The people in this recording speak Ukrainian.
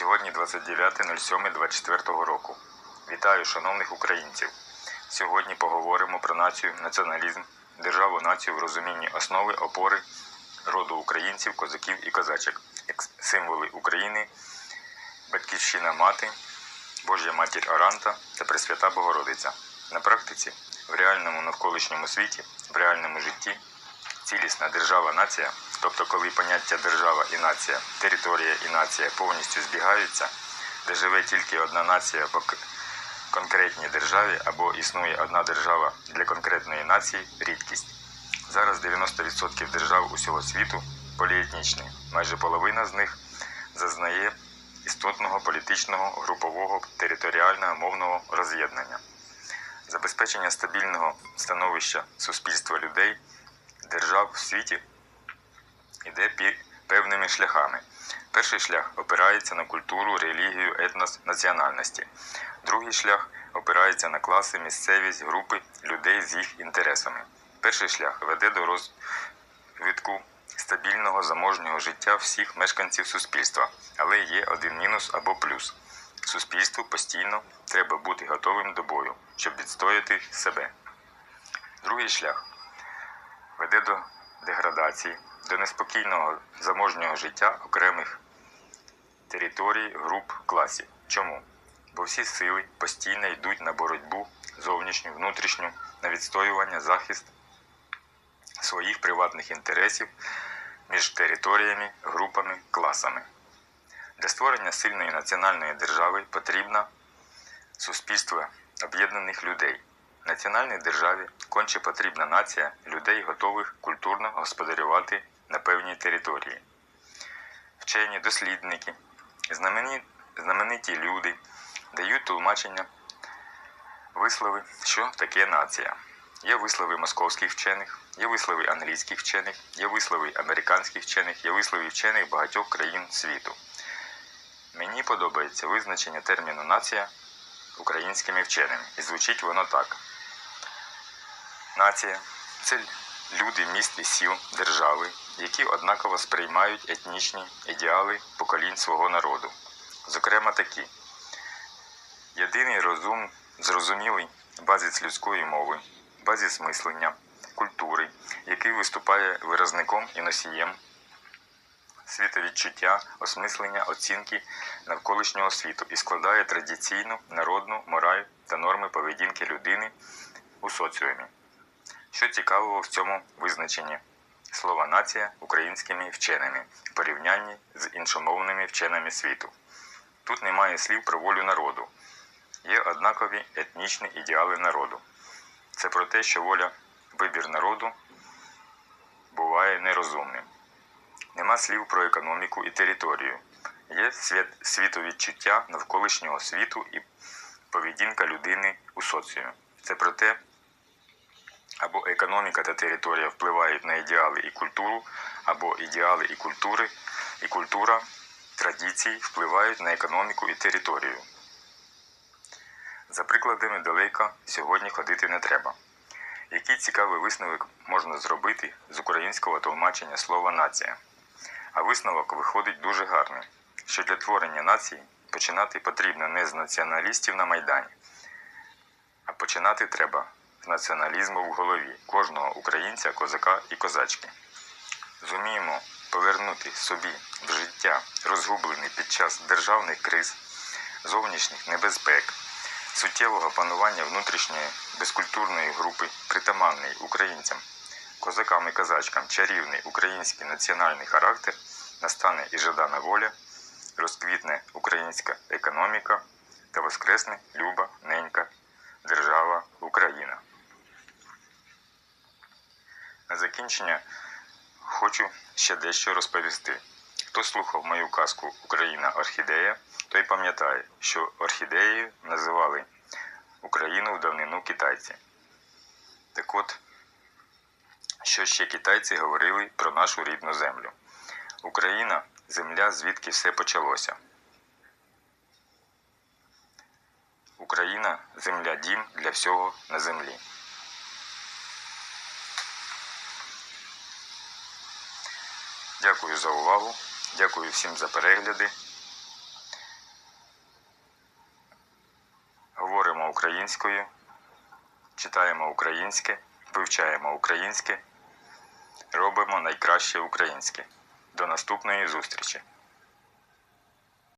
Сьогодні 29.07.24 року. Вітаю шановних українців. Сьогодні поговоримо про націю, націоналізм, державу націю в розумінні основи опори роду українців, козаків і козачок, як символи України, батьківщина мати, Божя матір Аранта та Пресвята Богородиця. На практиці, в реальному навколишньому світі, в реальному житті, цілісна держава-нація, тобто коли поняття держава і нація, територія і нація повністю збігаються, де живе тільки одна нація в конкретній державі або існує одна держава для конкретної нації рідкість. Зараз 90% держав усього світу поліетнічні, майже половина з них зазнає істотного політичного, групового, територіального мовного роз'єднання. Забезпечення стабільного становища суспільства людей, держав в світі пі- певними шляхами. Перший шлях опирається на культуру, релігію, етнос, національності. Другий шлях опирається на класи, місцевість, групи людей з їх інтересами. Перший шлях веде до розвитку стабільного заможнього життя всіх мешканців суспільства, але є один мінус або плюс. Суспільству постійно треба бути готовим до бою, щоб відстояти себе. Другий шлях веде до деградації, до неспокійного заможнього життя окремих територій, груп, класів. Чому? Бо всі сили постійно йдуть на боротьбу зовнішню, внутрішню, на відстоювання, захист своїх приватних інтересів між територіями, групами, класами. Для створення сильної національної держави потрібно суспільство об'єднаних людей. Національній державі конче потрібна нація людей, готових культурно господарювати на певній території. Вчені, дослідники, знамениті люди дають тлумачення вислови, що таке нація. Є вислови московських вчених, є вислови англійських вчених, є вислови американських вчених, є вислови вчених багатьох країн світу. Мені подобається визначення терміну нація українськими вченими. І звучить воно так. Нація це люди міст і сіл держави, які однаково сприймають етнічні ідеали поколінь свого народу. Зокрема, такі: єдиний розум, зрозумілий базіс людської мови, базіс мислення, культури, який виступає виразником і носієм світовідчуття, осмислення, оцінки навколишнього світу і складає традиційну народну мораль та норми поведінки людини у соціумі. Що цікавого в цьому визначенні слова нація українськими вченими в порівнянні з іншомовними вченими світу. Тут немає слів про волю народу. Є однакові етнічні ідеали народу. Це про те, що воля, вибір народу буває нерозумним. Нема слів про економіку і територію. Є світ, світовідчуття навколишнього світу і поведінка людини у соціумі. Це про те, або економіка та територія впливають на ідеали і культуру, або ідеали і культури, і культура, традиції впливають на економіку і територію. За прикладами далеко сьогодні ходити не треба. Який цікавий висновок можна зробити з українського тлумачення слова нація? А висновок виходить дуже гарний, що для творення нації починати потрібно не з націоналістів на Майдані, а починати треба націоналізму в голові кожного українця, козака і козачки. Зуміємо повернути собі в життя, розгублений під час державних криз, зовнішніх небезпек, суттєвого панування внутрішньої безкультурної групи, притаманний українцям, козакам і козачкам чарівний український національний характер, настане і жадана воля, розквітне українська економіка та воскресне люба ненька держава Україна. На закінчення хочу ще дещо розповісти. Хто слухав мою казку Україна орхідея, той пам'ятає, що орхідеєю називали Україну в давнину китайці. Так от, що ще китайці говорили про нашу рідну землю? Україна земля, звідки все почалося. Україна земля дім для всього на землі. Дякую за увагу. Дякую всім за перегляди. Говоримо українською, читаємо українське, вивчаємо українське, робимо найкраще українське. До наступної зустрічі!